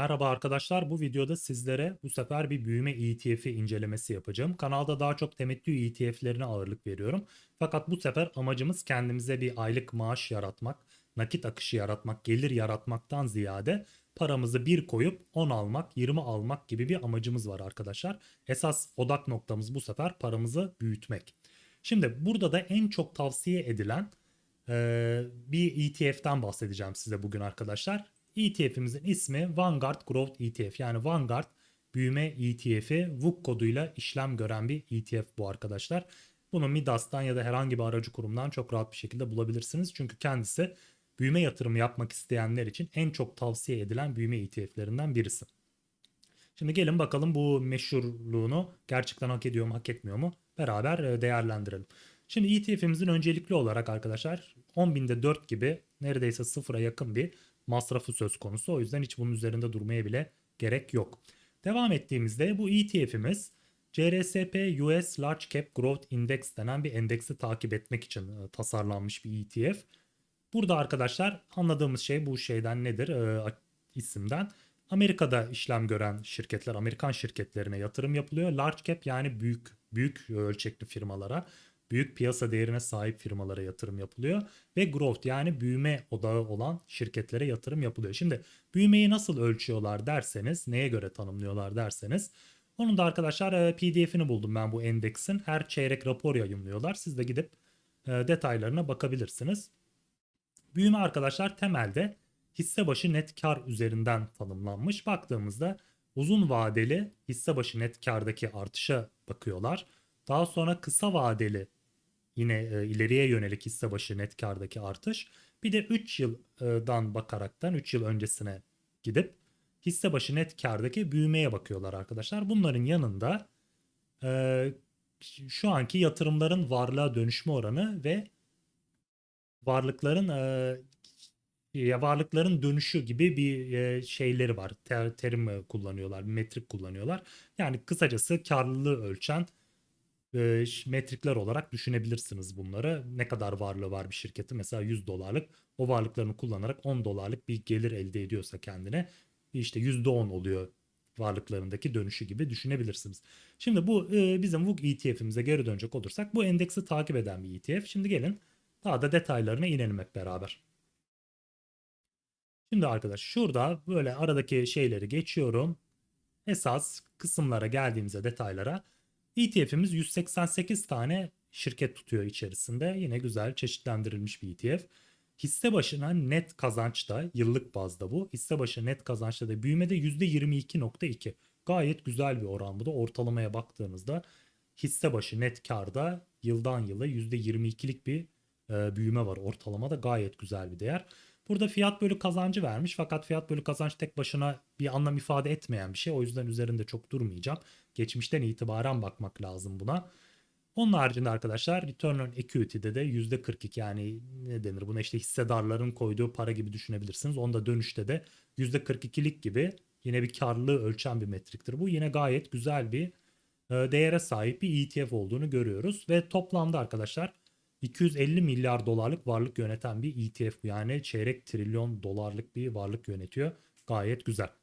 Merhaba arkadaşlar. Bu videoda sizlere bu sefer bir büyüme ETF'i incelemesi yapacağım. Kanalda daha çok temettü ETF'lerine ağırlık veriyorum. Fakat bu sefer amacımız kendimize bir aylık maaş yaratmak, nakit akışı yaratmak, gelir yaratmaktan ziyade paramızı bir koyup 10 almak, 20 almak gibi bir amacımız var arkadaşlar. Esas odak noktamız bu sefer paramızı büyütmek. Şimdi burada da en çok tavsiye edilen bir ETF'den bahsedeceğim size bugün arkadaşlar. ETF'imizin ismi Vanguard Growth ETF yani Vanguard büyüme ETF'i VUK koduyla işlem gören bir ETF bu arkadaşlar. Bunu Midas'tan ya da herhangi bir aracı kurumdan çok rahat bir şekilde bulabilirsiniz. Çünkü kendisi büyüme yatırımı yapmak isteyenler için en çok tavsiye edilen büyüme ETF'lerinden birisi. Şimdi gelin bakalım bu meşhurluğunu gerçekten hak ediyor mu hak etmiyor mu beraber e, değerlendirelim. Şimdi ETF'imizin öncelikli olarak arkadaşlar 10.000'de 4 gibi neredeyse sıfıra yakın bir masrafı söz konusu. O yüzden hiç bunun üzerinde durmaya bile gerek yok. Devam ettiğimizde bu ETF'imiz CRSP US Large Cap Growth Index denen bir endeksi takip etmek için e, tasarlanmış bir ETF. Burada arkadaşlar anladığımız şey bu şeyden nedir e, isimden. Amerika'da işlem gören şirketler, Amerikan şirketlerine yatırım yapılıyor. Large cap yani büyük büyük ölçekli firmalara büyük piyasa değerine sahip firmalara yatırım yapılıyor ve growth yani büyüme odağı olan şirketlere yatırım yapılıyor. Şimdi büyümeyi nasıl ölçüyorlar derseniz, neye göre tanımlıyorlar derseniz onun da arkadaşlar e, PDF'ini buldum ben bu endeksin. Her çeyrek rapor yayınlıyorlar. Siz de gidip e, detaylarına bakabilirsiniz. Büyüme arkadaşlar temelde hisse başı net kar üzerinden tanımlanmış. Baktığımızda uzun vadeli hisse başı net kardaki artışa bakıyorlar. Daha sonra kısa vadeli Yine e, ileriye yönelik hisse başı net kardaki artış. Bir de 3 yıldan bakaraktan 3 yıl öncesine gidip hisse başı net kardaki büyümeye bakıyorlar arkadaşlar. Bunların yanında e, şu anki yatırımların varlığa dönüşme oranı ve varlıkların e, varlıkların dönüşü gibi bir e, şeyleri var. Ter, terim kullanıyorlar, metrik kullanıyorlar. Yani kısacası karlılığı ölçen metrikler olarak düşünebilirsiniz bunları. Ne kadar varlığı var bir şirketi mesela 100 dolarlık o varlıklarını kullanarak 10 dolarlık bir gelir elde ediyorsa kendine işte %10 oluyor varlıklarındaki dönüşü gibi düşünebilirsiniz. Şimdi bu bizim VUG ETF'imize geri dönecek olursak bu endeksi takip eden bir ETF. Şimdi gelin daha da detaylarına inelim hep beraber. Şimdi arkadaş şurada böyle aradaki şeyleri geçiyorum. Esas kısımlara geldiğimizde detaylara ETF'imiz 188 tane şirket tutuyor içerisinde. Yine güzel çeşitlendirilmiş bir ETF. Hisse başına net kazançta yıllık bazda bu. Hisse başı net kazançta da büyümede %22.2. Gayet güzel bir oran bu da ortalamaya baktığınızda hisse başı net karda yıldan yıla %22'lik bir e, büyüme var. Ortalama da gayet güzel bir değer. Burada fiyat bölü kazancı vermiş fakat fiyat bölü kazanç tek başına bir anlam ifade etmeyen bir şey. O yüzden üzerinde çok durmayacağım. Geçmişten itibaren bakmak lazım buna. Onun haricinde arkadaşlar return on equity'de de %42 yani ne denir buna işte hissedarların koyduğu para gibi düşünebilirsiniz. Onda dönüşte de %42'lik gibi yine bir karlılığı ölçen bir metriktir. Bu yine gayet güzel bir e, değere sahip bir ETF olduğunu görüyoruz. Ve toplamda arkadaşlar 250 milyar dolarlık varlık yöneten bir ETF bu. Yani çeyrek trilyon dolarlık bir varlık yönetiyor. Gayet güzel.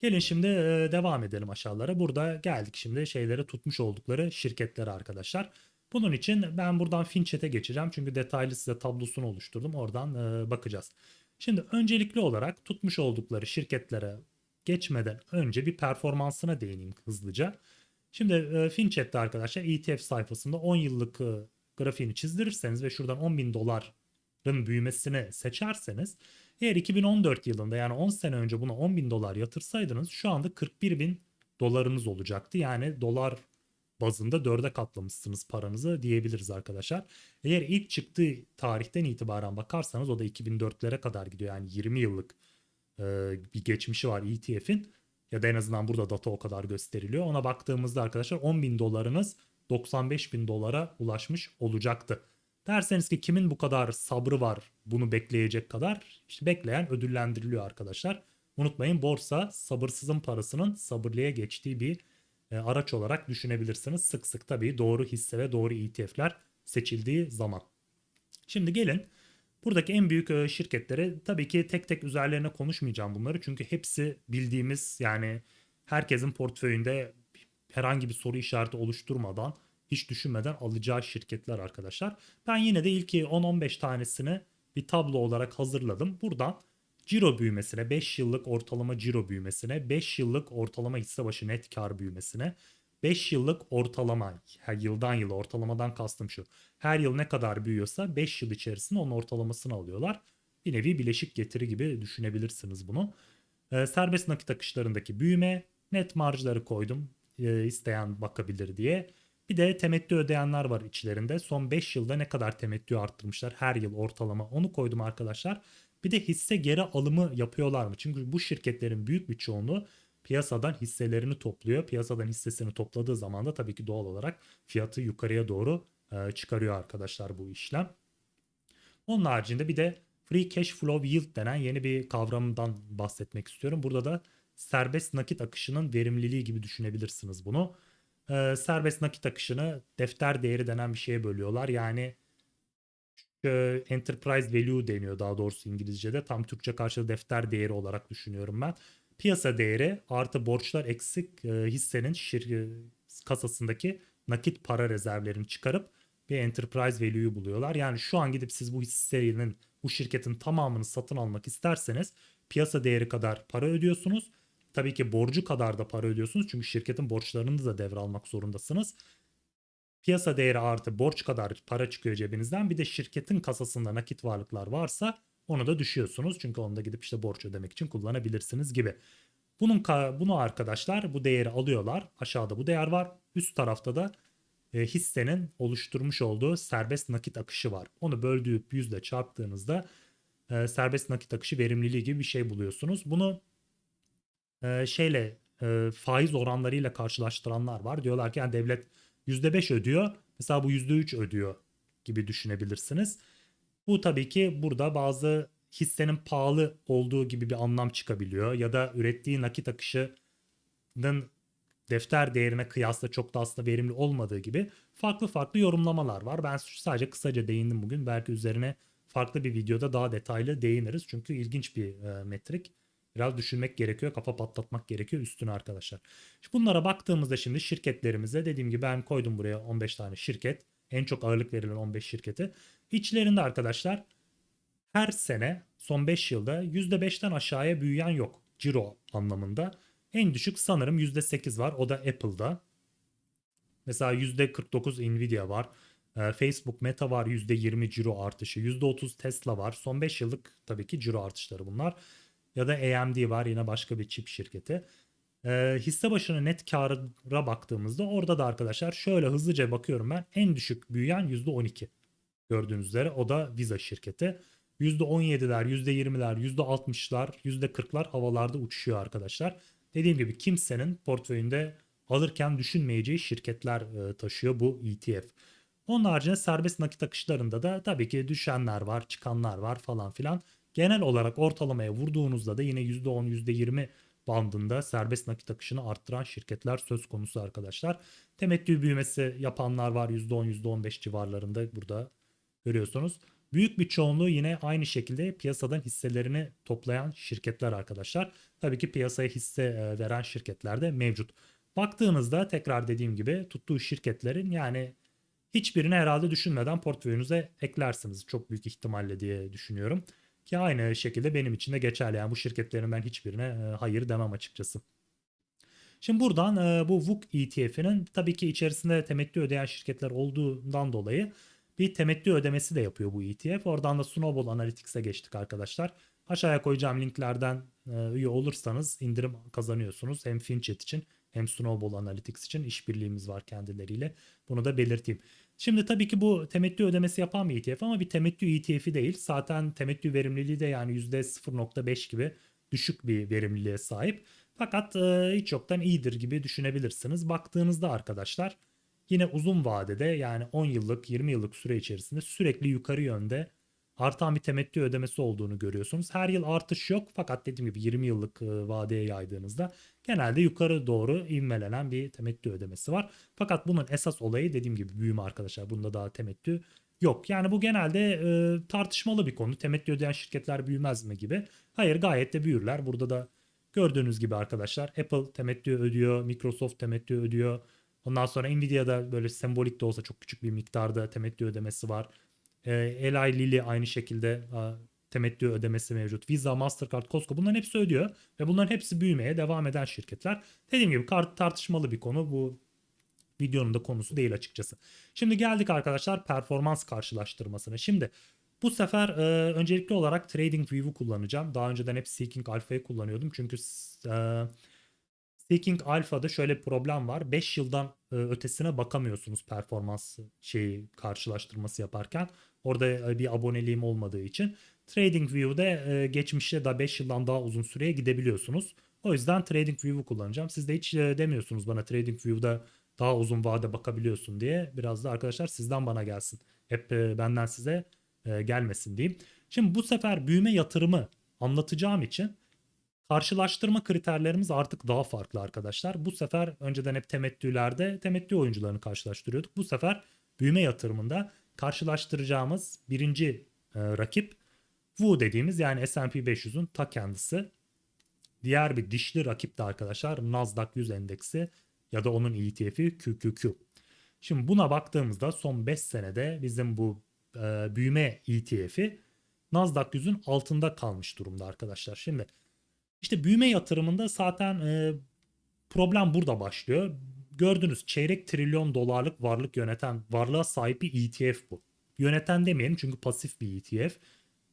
Gelin şimdi devam edelim aşağılara. Burada geldik şimdi şeylere tutmuş oldukları şirketlere arkadaşlar. Bunun için ben buradan FinChat'e geçeceğim. Çünkü detaylı size tablosunu oluşturdum. Oradan bakacağız. Şimdi öncelikli olarak tutmuş oldukları şirketlere geçmeden önce bir performansına değineyim hızlıca. Şimdi FinChat'te arkadaşlar ETF sayfasında 10 yıllık grafiğini çizdirirseniz ve şuradan 10 bin doların büyümesini seçerseniz eğer 2014 yılında yani 10 sene önce buna 10 bin dolar yatırsaydınız şu anda 41 bin dolarınız olacaktı. Yani dolar bazında 4'e katlamışsınız paranızı diyebiliriz arkadaşlar. Eğer ilk çıktığı tarihten itibaren bakarsanız o da 2004'lere kadar gidiyor. Yani 20 yıllık e, bir geçmişi var ETF'in. Ya da en azından burada data o kadar gösteriliyor. Ona baktığımızda arkadaşlar 10 bin dolarınız 95 bin dolara ulaşmış olacaktı. Derseniz ki kimin bu kadar sabrı var bunu bekleyecek kadar işte bekleyen ödüllendiriliyor arkadaşlar. Unutmayın borsa sabırsızın parasının sabırlıya geçtiği bir e, araç olarak düşünebilirsiniz. Sık sık tabii doğru hisse ve doğru ETF'ler seçildiği zaman. Şimdi gelin Buradaki en büyük e, şirketleri tabii ki tek tek üzerlerine konuşmayacağım bunları. Çünkü hepsi bildiğimiz yani herkesin portföyünde herhangi bir soru işareti oluşturmadan hiç düşünmeden alacağı şirketler arkadaşlar. Ben yine de ilk 10-15 tanesini bir tablo olarak hazırladım. Buradan ciro büyümesine, 5 yıllık ortalama ciro büyümesine, 5 yıllık ortalama hisse başı net kar büyümesine, 5 yıllık ortalama, her yıldan yıla ortalamadan kastım şu. Her yıl ne kadar büyüyorsa 5 yıl içerisinde onun ortalamasını alıyorlar. Bir nevi bileşik getiri gibi düşünebilirsiniz bunu. Ee, serbest nakit akışlarındaki büyüme, net marjları koydum. Ee, isteyen bakabilir diye. Bir de temettü ödeyenler var içlerinde. Son 5 yılda ne kadar temettü arttırmışlar her yıl ortalama onu koydum arkadaşlar. Bir de hisse geri alımı yapıyorlar mı? Çünkü bu şirketlerin büyük bir çoğunluğu piyasadan hisselerini topluyor. Piyasadan hissesini topladığı zaman da tabii ki doğal olarak fiyatı yukarıya doğru e, çıkarıyor arkadaşlar bu işlem. Onun haricinde bir de free cash flow yield denen yeni bir kavramdan bahsetmek istiyorum. Burada da serbest nakit akışının verimliliği gibi düşünebilirsiniz bunu. Ee, serbest nakit akışını defter değeri denen bir şeye bölüyorlar. Yani e, enterprise value deniyor daha doğrusu İngilizce'de. Tam Türkçe karşılığı defter değeri olarak düşünüyorum ben. Piyasa değeri artı borçlar eksik e, hissenin şir- kasasındaki nakit para rezervlerini çıkarıp bir enterprise value'yu buluyorlar. Yani şu an gidip siz bu hissenin bu şirketin tamamını satın almak isterseniz piyasa değeri kadar para ödüyorsunuz. Tabii ki borcu kadar da para ödüyorsunuz. Çünkü şirketin borçlarını da devralmak zorundasınız. Piyasa değeri artı borç kadar para çıkıyor cebinizden. Bir de şirketin kasasında nakit varlıklar varsa onu da düşüyorsunuz. Çünkü onu da gidip işte borç ödemek için kullanabilirsiniz gibi. Bunun bunu arkadaşlar bu değeri alıyorlar. Aşağıda bu değer var. Üst tarafta da e, hissenin oluşturmuş olduğu serbest nakit akışı var. Onu böldüğü yüzle çarptığınızda e, serbest nakit akışı verimliliği gibi bir şey buluyorsunuz. Bunu e, şeyle e, faiz oranlarıyla karşılaştıranlar var. Diyorlar ki yani devlet %5 ödüyor. Mesela bu %3 ödüyor gibi düşünebilirsiniz. Bu tabii ki burada bazı hissenin pahalı olduğu gibi bir anlam çıkabiliyor ya da ürettiği nakit akışının defter değerine kıyasla çok da aslında verimli olmadığı gibi farklı farklı yorumlamalar var. Ben sadece kısaca değindim bugün. Belki üzerine farklı bir videoda daha detaylı değiniriz. Çünkü ilginç bir e, metrik. Biraz düşünmek gerekiyor, kafa patlatmak gerekiyor üstüne arkadaşlar. Bunlara baktığımızda şimdi şirketlerimize dediğim gibi ben koydum buraya 15 tane şirket. En çok ağırlık verilen 15 şirketi. İçlerinde arkadaşlar her sene son 5 yılda %5'ten aşağıya büyüyen yok. Ciro anlamında. En düşük sanırım %8 var. O da Apple'da. Mesela %49 Nvidia var. Ee, Facebook Meta var %20 ciro artışı. %30 Tesla var. Son 5 yıllık tabii ki ciro artışları bunlar. Ya da AMD var yine başka bir çip şirketi. Ee, hisse başına net karına baktığımızda orada da arkadaşlar şöyle hızlıca bakıyorum ben. En düşük büyüyen %12. Gördüğünüz üzere o da Visa şirketi. %17'ler, %20'ler, %60'lar, %40'lar havalarda uçuşuyor arkadaşlar. Dediğim gibi kimsenin portföyünde alırken düşünmeyeceği şirketler e, taşıyor bu ETF. Onun haricinde serbest nakit akışlarında da tabii ki düşenler var, çıkanlar var falan filan. Genel olarak ortalamaya vurduğunuzda da yine %10, %20 bandında serbest nakit akışını arttıran şirketler söz konusu arkadaşlar. Temettü büyümesi yapanlar var %10, %15 civarlarında burada görüyorsunuz. Büyük bir çoğunluğu yine aynı şekilde piyasadan hisselerini toplayan şirketler arkadaşlar. Tabii ki piyasaya hisse e, veren şirketler de mevcut. Baktığınızda tekrar dediğim gibi tuttuğu şirketlerin yani hiçbirini herhalde düşünmeden portföyünüze eklersiniz çok büyük ihtimalle diye düşünüyorum. Ki aynı şekilde benim için de geçerli. Yani bu şirketlerin ben hiçbirine e, hayır demem açıkçası. Şimdi buradan e, bu VUK ETF'inin tabii ki içerisinde temettü ödeyen şirketler olduğundan dolayı bir temettü ödemesi de yapıyor bu ETF. Oradan da Snowball Analytics'e geçtik arkadaşlar. Aşağıya koyacağım linklerden e, üye olursanız indirim kazanıyorsunuz. Hem FinChat için hem Snowball Analytics için işbirliğimiz var kendileriyle. Bunu da belirteyim. Şimdi tabii ki bu temettü ödemesi yapan bir ETF ama bir temettü ETF'i değil. Zaten temettü verimliliği de yani %0.5 gibi düşük bir verimliliğe sahip. Fakat e, hiç yoktan iyidir gibi düşünebilirsiniz. Baktığınızda arkadaşlar yine uzun vadede yani 10 yıllık 20 yıllık süre içerisinde sürekli yukarı yönde artan bir temettü ödemesi olduğunu görüyorsunuz. Her yıl artış yok fakat dediğim gibi 20 yıllık e, vadeye yaydığınızda genelde yukarı doğru ivmelenen bir temettü ödemesi var. Fakat bunun esas olayı dediğim gibi büyüme arkadaşlar. Bunda daha temettü yok. Yani bu genelde e, tartışmalı bir konu. Temettü ödeyen şirketler büyümez mi gibi. Hayır gayet de büyürler. Burada da gördüğünüz gibi arkadaşlar Apple temettü ödüyor, Microsoft temettü ödüyor. Ondan sonra Nvidia'da böyle sembolik de olsa çok küçük bir miktarda temettü ödemesi var. E, Eli Lilly aynı şekilde a, temettü ödemesi mevcut. Visa, Mastercard, Costco bunların hepsi ödüyor. Ve bunların hepsi büyümeye devam eden şirketler. Dediğim gibi kart tartışmalı bir konu. Bu videonun da konusu değil açıkçası. Şimdi geldik arkadaşlar performans karşılaştırmasına. Şimdi bu sefer e, öncelikli olarak TradingView'u kullanacağım. Daha önceden hep Seeking Alpha'yı kullanıyordum. Çünkü e, Seeking Alpha'da şöyle bir problem var. 5 yıldan e, ötesine bakamıyorsunuz performans şeyi karşılaştırması yaparken. Orada e, bir aboneliğim olmadığı için. TradingView'de e, geçmişte da 5 yıldan daha uzun süreye gidebiliyorsunuz. O yüzden TradingView'u kullanacağım. Siz de hiç e, demiyorsunuz bana TradingView'da daha uzun vade bakabiliyorsun diye. Biraz da arkadaşlar sizden bana gelsin. Hep benden size gelmesin diyeyim. Şimdi bu sefer büyüme yatırımı anlatacağım için karşılaştırma kriterlerimiz artık daha farklı arkadaşlar. Bu sefer önceden hep temettülerde temettü oyuncularını karşılaştırıyorduk. Bu sefer büyüme yatırımında karşılaştıracağımız birinci e, rakip Wu dediğimiz yani S&P 500'ün ta kendisi. Diğer bir dişli rakip de arkadaşlar Nasdaq 100 endeksi ya da onun ETF'i QQQ. Şimdi buna baktığımızda son 5 senede bizim bu e, büyüme ETF'i Nasdaq 100'ün altında kalmış durumda arkadaşlar. Şimdi işte büyüme yatırımında zaten e, problem burada başlıyor. Gördünüz çeyrek trilyon dolarlık varlık yöneten, varlığa sahip bir ETF bu. Yöneten demeyelim çünkü pasif bir ETF.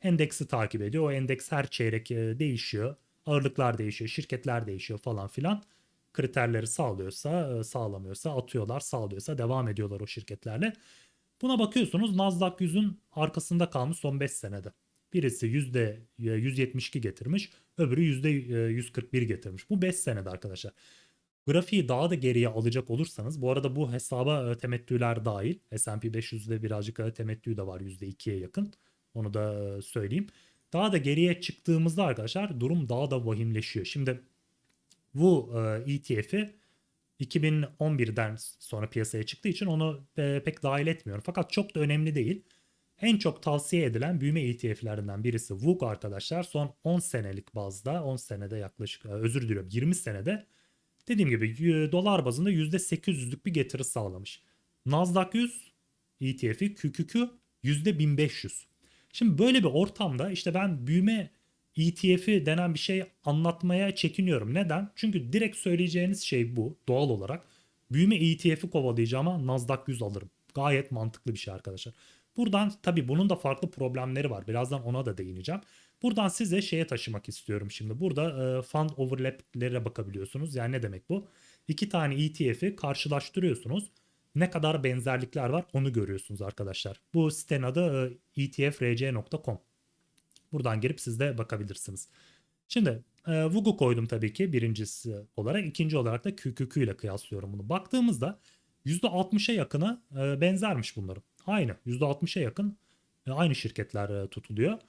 Endeksi takip ediyor. O endeks her çeyrek e, değişiyor. Ağırlıklar değişiyor, şirketler değişiyor falan filan. Kriterleri sağlıyorsa, e, sağlamıyorsa atıyorlar, sağlıyorsa devam ediyorlar o şirketlerle. Buna bakıyorsunuz Nasdaq 100'ün arkasında kalmış son 5 senede. Birisi %172 getirmiş, öbürü %141 getirmiş. Bu 5 senede arkadaşlar. Grafiği daha da geriye alacak olursanız bu arada bu hesaba e, temettüler dahil. S&P 500'de birazcık e, temettü de var %2'ye yakın. Onu da e, söyleyeyim. Daha da geriye çıktığımızda arkadaşlar durum daha da vahimleşiyor. Şimdi bu ETF'i 2011'den sonra piyasaya çıktığı için onu pek dahil etmiyorum. Fakat çok da önemli değil. En çok tavsiye edilen büyüme ETF'lerinden birisi WUG arkadaşlar. Son 10 senelik bazda 10 senede yaklaşık özür diliyorum 20 senede dediğim gibi dolar bazında %800'lük bir getiri sağlamış. Nasdaq 100 ETF'i QQQ %1500. Şimdi böyle bir ortamda işte ben büyüme ETF'i denen bir şey anlatmaya çekiniyorum. Neden? Çünkü direkt söyleyeceğiniz şey bu doğal olarak. Büyüme ETF'i kovalayacağım ama Nasdaq 100 alırım. Gayet mantıklı bir şey arkadaşlar. Buradan tabi bunun da farklı problemleri var. Birazdan ona da değineceğim. Buradan size şeye taşımak istiyorum şimdi. Burada e, fund overlap'lere bakabiliyorsunuz. Yani ne demek bu? İki tane ETF'i karşılaştırıyorsunuz. Ne kadar benzerlikler var onu görüyorsunuz arkadaşlar. Bu sitenin adı e, etfrc.com. Buradan girip siz de bakabilirsiniz. Şimdi e, Vugu koydum tabii ki birincisi olarak. ikinci olarak da QQQ ile kıyaslıyorum bunu. Baktığımızda %60'a yakına e, benzermiş bunların. Aynı %60'a yakın e, aynı şirketler e, tutuluyor.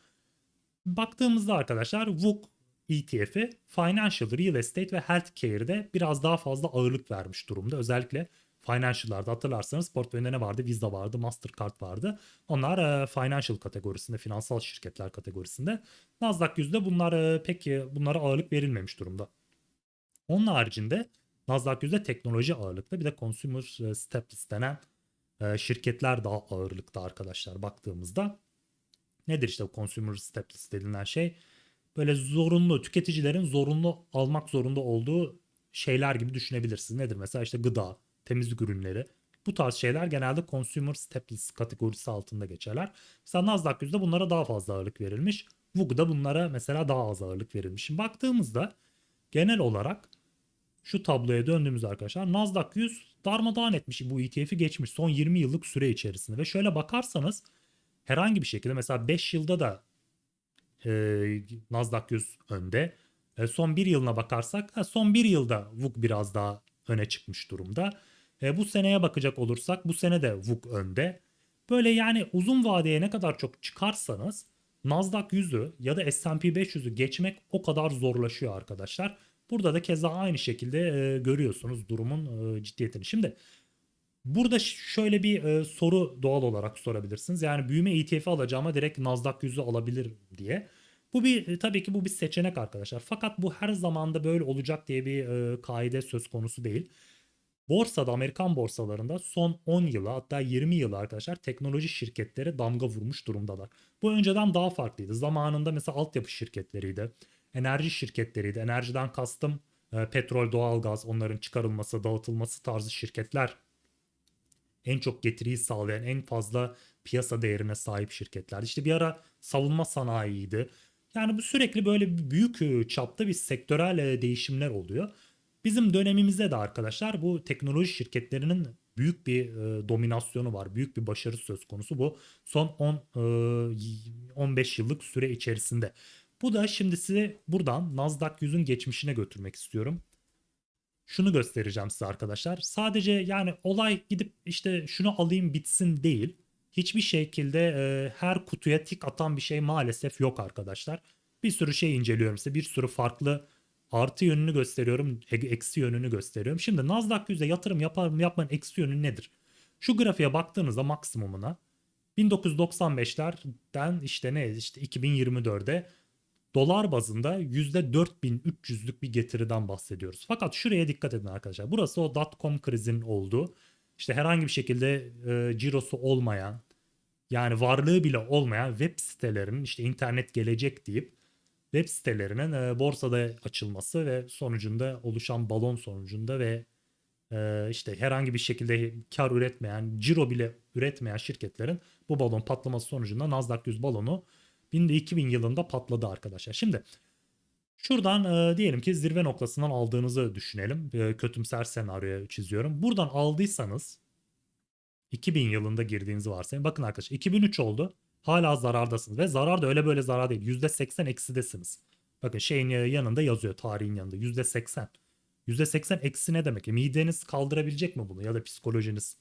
Baktığımızda arkadaşlar VUG ETF'i Financial, Real Estate ve Healthcare'de biraz daha fazla ağırlık vermiş durumda. Özellikle Financial'larda hatırlarsanız portföyünde ne vardı? Visa vardı, Mastercard vardı. Onlar e, financial kategorisinde, finansal şirketler kategorisinde. Nasdaq yüzde bunlar e, pek e, bunlara ağırlık verilmemiş durumda. Onun haricinde Nasdaq yüzde teknoloji ağırlıkta bir de consumer staples denen e, şirketler daha ağırlıkta arkadaşlar baktığımızda. Nedir işte consumer staples denilen şey? Böyle zorunlu tüketicilerin zorunlu almak zorunda olduğu şeyler gibi düşünebilirsiniz. Nedir mesela işte gıda, temizlik ürünleri. Bu tarz şeyler genelde consumer staples kategorisi altında geçerler. Mesela Nasdaq yüzde bunlara daha fazla ağırlık verilmiş. VUG'da bunlara mesela daha az ağırlık verilmiş. Şimdi baktığımızda genel olarak şu tabloya döndüğümüz arkadaşlar Nasdaq 100 darmadağın etmiş bu ETF'i geçmiş son 20 yıllık süre içerisinde ve şöyle bakarsanız herhangi bir şekilde mesela 5 yılda da e, Nasdaq 100 önde. E, son 1 yılına bakarsak ha, son 1 yılda VUG biraz daha öne çıkmış durumda. E, bu seneye bakacak olursak bu sene de VUG önde. Böyle yani uzun vadeye ne kadar çok çıkarsanız Nasdaq 100'ü ya da S&P 500'ü geçmek o kadar zorlaşıyor arkadaşlar. Burada da keza aynı şekilde e, görüyorsunuz durumun e, ciddiyetini. Şimdi Burada şöyle bir e, soru doğal olarak sorabilirsiniz. Yani büyüme ETF'i alacağıma direkt Nasdaq 100'ü alabilir diye. Bu bir e, tabii ki bu bir seçenek arkadaşlar. Fakat bu her zamanda böyle olacak diye bir e, kaide söz konusu değil. Borsada Amerikan borsalarında son 10 yıla hatta 20 yıla arkadaşlar teknoloji şirketleri damga vurmuş durumdalar. Bu önceden daha farklıydı. Zamanında mesela altyapı şirketleriydi. Enerji şirketleriydi. Enerjiden kastım e, petrol, doğalgaz, onların çıkarılması, dağıtılması tarzı şirketler en çok getiriyi sağlayan, en fazla piyasa değerine sahip şirketler. İşte bir ara savunma sanayiydi. Yani bu sürekli böyle büyük e, çapta bir sektörel e, değişimler oluyor. Bizim dönemimizde de arkadaşlar bu teknoloji şirketlerinin büyük bir e, dominasyonu var. Büyük bir başarı söz konusu bu son 10 e, 15 yıllık süre içerisinde. Bu da şimdi size buradan Nasdaq 100'ün geçmişine götürmek istiyorum şunu göstereceğim size arkadaşlar. Sadece yani olay gidip işte şunu alayım bitsin değil. Hiçbir şekilde e, her kutuya tik atan bir şey maalesef yok arkadaşlar. Bir sürü şey inceliyorum size. Bir sürü farklı artı yönünü gösteriyorum. Eksi yönünü gösteriyorum. Şimdi Nasdaq 100'e yatırım yapar mı yapmanın eksi yönü nedir? Şu grafiğe baktığınızda maksimumuna 1995'lerden işte ne işte 2024'e dolar bazında %4300'lük bir getiriden bahsediyoruz. Fakat şuraya dikkat edin arkadaşlar. Burası o dot-com krizinin olduğu. İşte herhangi bir şekilde e, cirosu olmayan yani varlığı bile olmayan web sitelerinin işte internet gelecek deyip web sitelerinin e, borsada açılması ve sonucunda oluşan balon sonucunda ve e, işte herhangi bir şekilde kar üretmeyen, ciro bile üretmeyen şirketlerin bu balon patlaması sonucunda Nasdaq 100 balonu 2000 yılında patladı arkadaşlar. Şimdi şuradan e, diyelim ki zirve noktasından aldığınızı düşünelim. E, kötümser senaryoya çiziyorum. Buradan aldıysanız 2000 yılında girdiğinizi varsayın. Bakın arkadaşlar 2003 oldu. Hala zarardasınız ve zarar da öyle böyle zarar değil. %80 eksidesiniz. Bakın şeyin yanında yazıyor tarihin yanında %80. %80 eksi ne demek? E, mideniz kaldırabilecek mi bunu ya da psikolojiniz?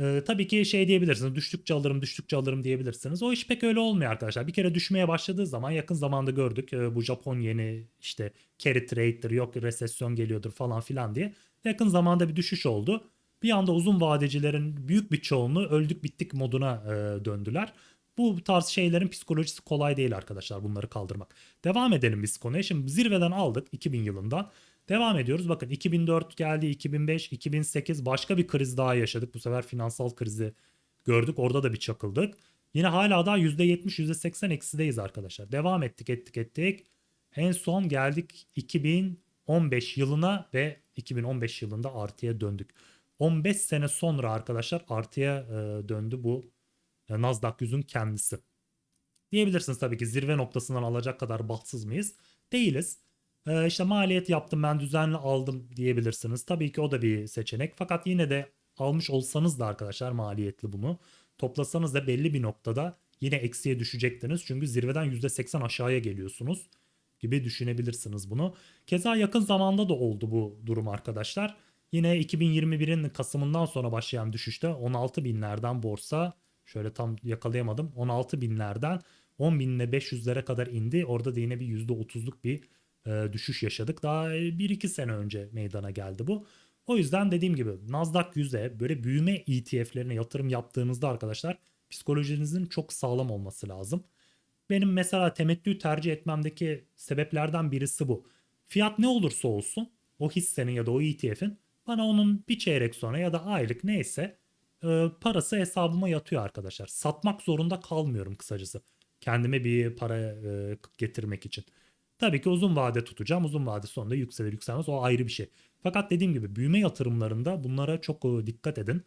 Ee, tabii ki şey diyebilirsiniz. Düştükçe alırım, düştükçe alırım diyebilirsiniz. O iş pek öyle olmuyor arkadaşlar. Bir kere düşmeye başladığı zaman yakın zamanda gördük. Ee, bu Japon yeni işte carry trade'dir, yok resesyon geliyordur falan filan diye. Yakın zamanda bir düşüş oldu. Bir anda uzun vadecilerin büyük bir çoğunluğu öldük bittik moduna e, döndüler. Bu tarz şeylerin psikolojisi kolay değil arkadaşlar bunları kaldırmak. Devam edelim biz konuya. Şimdi zirveden aldık 2000 yılında. Devam ediyoruz. Bakın 2004 geldi, 2005, 2008 başka bir kriz daha yaşadık. Bu sefer finansal krizi gördük. Orada da bir çakıldık. Yine hala daha %70, %80 eksideyiz arkadaşlar. Devam ettik, ettik, ettik. En son geldik 2015 yılına ve 2015 yılında artıya döndük. 15 sene sonra arkadaşlar artıya e, döndü bu e, Nasdaq 100'ün kendisi. Diyebilirsiniz tabii ki zirve noktasından alacak kadar bahtsız mıyız? Değiliz. Ee, işte maliyet yaptım ben düzenli aldım diyebilirsiniz. Tabii ki o da bir seçenek. Fakat yine de almış olsanız da arkadaşlar maliyetli bunu. Toplasanız da belli bir noktada yine eksiye düşecektiniz. Çünkü zirveden %80 aşağıya geliyorsunuz gibi düşünebilirsiniz bunu. Keza yakın zamanda da oldu bu durum arkadaşlar. Yine 2021'in Kasım'ından sonra başlayan düşüşte 16 binlerden borsa şöyle tam yakalayamadım 16 binlerden 10 binle 500'lere kadar indi. Orada da yine bir %30'luk bir e, düşüş yaşadık. Daha 1-2 sene önce meydana geldi bu. O yüzden dediğim gibi Nasdaq 100'e böyle büyüme ETF'lerine yatırım yaptığınızda arkadaşlar psikolojinizin çok sağlam olması lazım. Benim mesela temettü tercih etmemdeki sebeplerden birisi bu. Fiyat ne olursa olsun o hissenin ya da o ETF'in bana onun bir çeyrek sonra ya da aylık neyse e, parası hesabıma yatıyor arkadaşlar. Satmak zorunda kalmıyorum kısacası. Kendime bir para e, getirmek için. Tabii ki uzun vade tutacağım. Uzun vade sonunda yükselir yükselmez o ayrı bir şey. Fakat dediğim gibi büyüme yatırımlarında bunlara çok e, dikkat edin.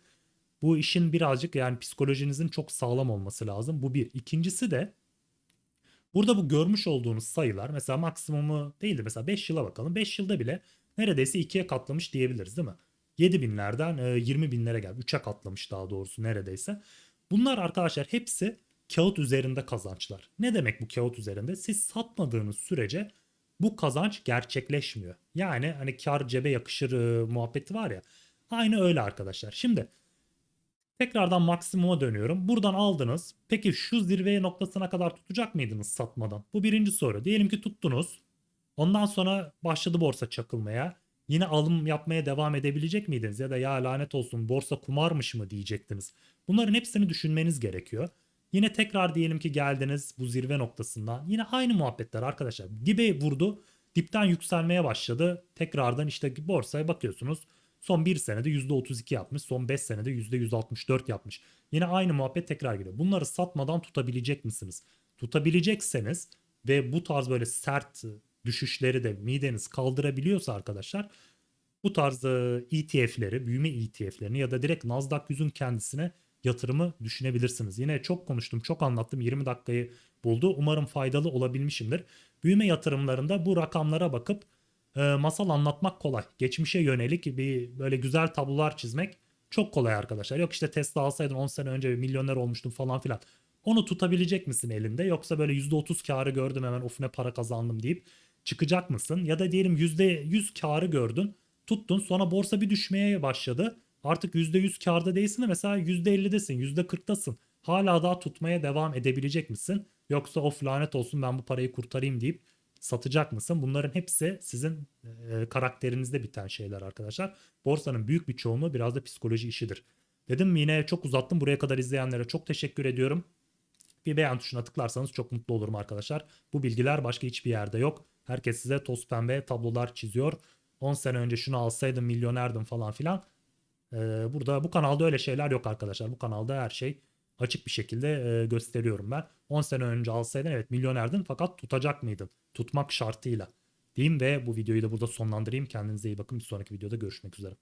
Bu işin birazcık yani psikolojinizin çok sağlam olması lazım. Bu bir. İkincisi de burada bu görmüş olduğunuz sayılar mesela maksimumu değildi. Mesela 5 yıla bakalım. 5 yılda bile neredeyse 2'ye katlamış diyebiliriz değil mi? 7 binlerden 20 e, binlere geldi. 3'e katlamış daha doğrusu neredeyse. Bunlar arkadaşlar hepsi kağıt üzerinde kazançlar. Ne demek bu kağıt üzerinde? Siz satmadığınız sürece bu kazanç gerçekleşmiyor. Yani hani kar cebe yakışır e, muhabbeti var ya. Aynı öyle arkadaşlar. Şimdi tekrardan maksimuma dönüyorum. Buradan aldınız. Peki şu zirveye noktasına kadar tutacak mıydınız satmadan? Bu birinci soru. Diyelim ki tuttunuz. Ondan sonra başladı borsa çakılmaya. yine alım yapmaya devam edebilecek miydiniz? Ya da ya lanet olsun borsa kumarmış mı diyecektiniz. Bunların hepsini düşünmeniz gerekiyor. Yine tekrar diyelim ki geldiniz bu zirve noktasından. Yine aynı muhabbetler arkadaşlar. Dibe vurdu. Dipten yükselmeye başladı. Tekrardan işte borsaya bakıyorsunuz. Son 1 senede %32 yapmış. Son 5 senede %164 yapmış. Yine aynı muhabbet tekrar geliyor. Bunları satmadan tutabilecek misiniz? Tutabilecekseniz ve bu tarz böyle sert düşüşleri de mideniz kaldırabiliyorsa arkadaşlar bu tarz e, ETF'leri, büyüme ETF'lerini ya da direkt Nasdaq 100'ün kendisine yatırımı düşünebilirsiniz. Yine çok konuştum, çok anlattım. 20 dakikayı buldu. Umarım faydalı olabilmişimdir. Büyüme yatırımlarında bu rakamlara bakıp e, masal anlatmak kolay. Geçmişe yönelik bir böyle güzel tablolar çizmek çok kolay arkadaşlar. Yok işte Tesla alsaydın 10 sene önce bir milyoner olmuştun falan filan. Onu tutabilecek misin elinde? Yoksa böyle %30 karı gördüm hemen of ne para kazandım deyip çıkacak mısın? Ya da diyelim %100 karı gördün tuttun sonra borsa bir düşmeye başladı. Artık %100 karda değilsin de mesela %50'desin %40'dasın. Hala daha tutmaya devam edebilecek misin? Yoksa of lanet olsun ben bu parayı kurtarayım deyip satacak mısın? Bunların hepsi sizin e, karakterinizde biten şeyler arkadaşlar. Borsanın büyük bir çoğunluğu biraz da psikoloji işidir. Dedim yine çok uzattım. Buraya kadar izleyenlere çok teşekkür ediyorum. Bir beğen tuşuna tıklarsanız çok mutlu olurum arkadaşlar. Bu bilgiler başka hiçbir yerde yok. Herkes size toz pembe tablolar çiziyor. 10 sene önce şunu alsaydım milyonerdim falan filan. Ee, burada bu kanalda öyle şeyler yok arkadaşlar. Bu kanalda her şey açık bir şekilde e, gösteriyorum ben. 10 sene önce alsaydın evet milyonerdin fakat tutacak mıydın? Tutmak şartıyla. Diyeyim ve bu videoyu da burada sonlandırayım. Kendinize iyi bakın. Bir sonraki videoda görüşmek üzere.